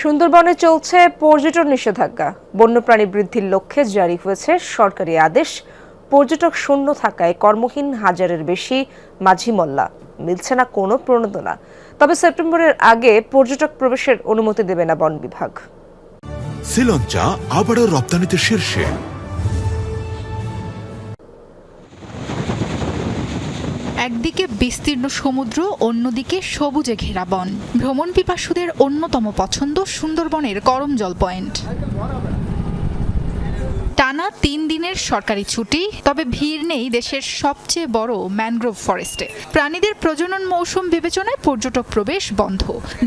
সুন্দরবনে চলছে পর্যটন নিষেধাজ্ঞা। বন্যপ্রাণী বৃদ্ধির লক্ষ্যে জারি হয়েছে সরকারি আদেশ। পর্যটক শূন্য থাকায় কর্মহীন হাজারের বেশি মাঝি মল্লা। মিলছে না কোনো প্রণোদনা। তবে সেপ্টেম্বরের আগে পর্যটক প্রবেশের অনুমতি দেবে না বন বিভাগ। শ্রীলঞ্চা আবারও রপ্তানিতে শীর্ষে। একদিকে বিস্তীর্ণ সমুদ্র, অন্যদিকে সবুজে ঘেরা বন। ভ্রমণ পিপাসুদের অন্যতম পছন্দ সুন্দরবনের করমজল পয়েন্ট। টানা তিন দিনের সরকারি ছুটি, তবে ভিড় নেই দেশের সবচেয়ে বড় ম্যানগ্রোভ ফরেস্টে। প্রাণীদের প্রজনন মৌসুম বিবেচনায় পর্যটক প্রবেশ বন্ধ।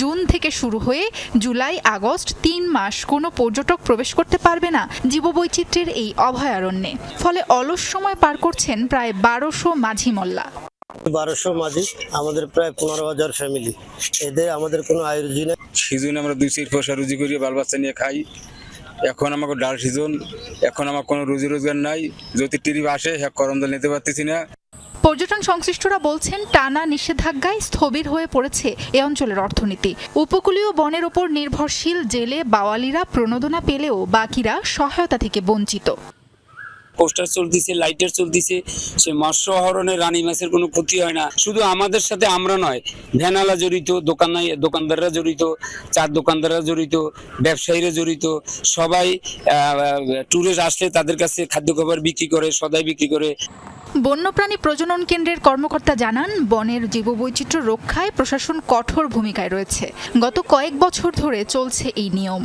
জুন থেকে শুরু হয়ে জুলাই, আগস্ট তিন মাস কোনো পর্যটক প্রবেশ করতে পারবে না জীববৈচিত্র্যের এই অভয়ারণ্যে। ফলে অলস সময় পার করছেন প্রায় বারোশো মাঝি মল্লা। বারোশো মাঝি আমাদের প্রায় পনেরো হাজার ফ্যামিলি এদের আমাদের কোনো আয় রুজি নেই। সিজন আমরা দুই চার পয়সা রুজি করি বাল বাচ্চা নিয়ে খাই। এখন আমাকে ডাল সিজন এখন আমার কোনো রুজি রোজগার নাই। যদি টিরিপ আসে হ্যাঁ করম দল নিতে পারতেছি না। পর্যটন সংশ্লিষ্টরা বলছেন টানা নিষেধাজ্ঞায় স্থবির হয়ে পড়েছে এ অঞ্চলের অর্থনীতি। উপকূলীয় বনের ওপর নির্ভরশীল জেলে বাওয়ালিরা প্রণোদনা পেলেও বাকিরা সহায়তা থেকে বঞ্চিত। পোস্টার চলতেছে, লাইটার চলতেছে, সে মৎস্য আহরণে রানী মাছের কোনো ক্ষতি হয় না। শুধু আমাদের সাথে আমরা নয় ভ্যানালা জড়িত দোকান দোকানদাররা জড়িত, চার দোকানদাররা জড়িত, ব্যবসায়ীরা জড়িত, সবাই ট্যুরে আসলে তাদের কাছে খাদ্য খাবার বিক্রি করে, সদাই বিক্রি করে। বন্যপ্রাণী প্রজনন কেন্দ্রের কর্মকর্তা জানান, বনের জীববৈচিত্র্য রক্ষায় প্রশাসন কঠোর ভূমিকায় রয়েছে। গত কয়েক বছর ধরে চলছে এই নিয়ম।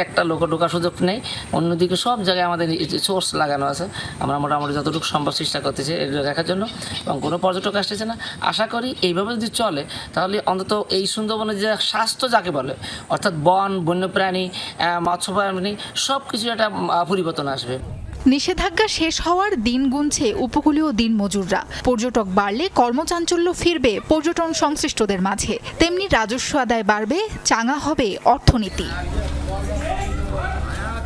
একটা লোক ঢোকার সুযোগ নেই অন্যদিকে সব জায়গায় আমাদের সোর্স লাগানো আছে। আমরা মোটামুটি যতটুকু সম্ভব চেষ্টা করতেছি দেখার জন্য এবং কোনো পর্যটক আসতেছে না। আশা করি এইভাবে যদি চলে তাহলে অন্তত এই সুন্দরবনের যে স্বাস্থ্য যাকে বলে অর্থাৎ বন বন্যপ্রাণী আহ, মৎস্য প্রাণী সব কিছু একটা পরিবর্তন আসবে। নিষেধাজ্ঞা শেষ হওয়ার দিন গুনছে উপকূলীয় দিন মজুররা পর্যটক বাড়লে কর্মচাঞ্চল্য ফিরবে পর্যটন সংশ্লিষ্টদের মাঝে। তেমনি রাজস্ব আদায় বাড়বে চাঙা হবে অর্থনীতি।